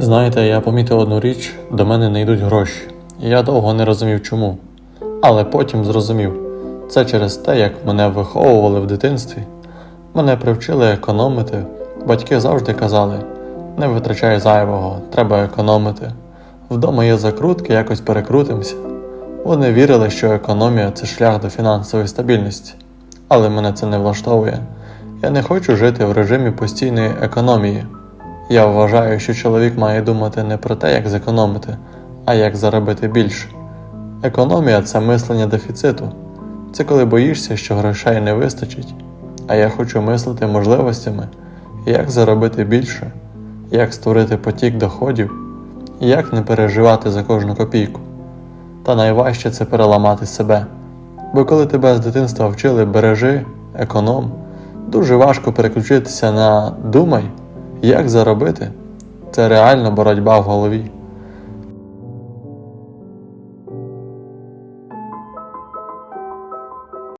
Знаєте, я помітив одну річ, до мене не йдуть гроші. Я довго не розумів чому. Але потім зрозумів це через те, як мене виховували в дитинстві. Мене привчили економити. Батьки завжди казали: не витрачай зайвого, треба економити. Вдома є закрутки, якось перекрутимося. Вони вірили, що економія це шлях до фінансової стабільності. Але мене це не влаштовує. Я не хочу жити в режимі постійної економії. Я вважаю, що чоловік має думати не про те, як зекономити, а як заробити більше. Економія це мислення дефіциту. Це коли боїшся, що грошей не вистачить. А я хочу мислити можливостями, як заробити більше, як створити потік доходів, як не переживати за кожну копійку. Та найважче це переламати себе. Бо коли тебе з дитинства вчили бережи, економ, дуже важко переключитися на думай, як заробити. Це реальна боротьба в голові.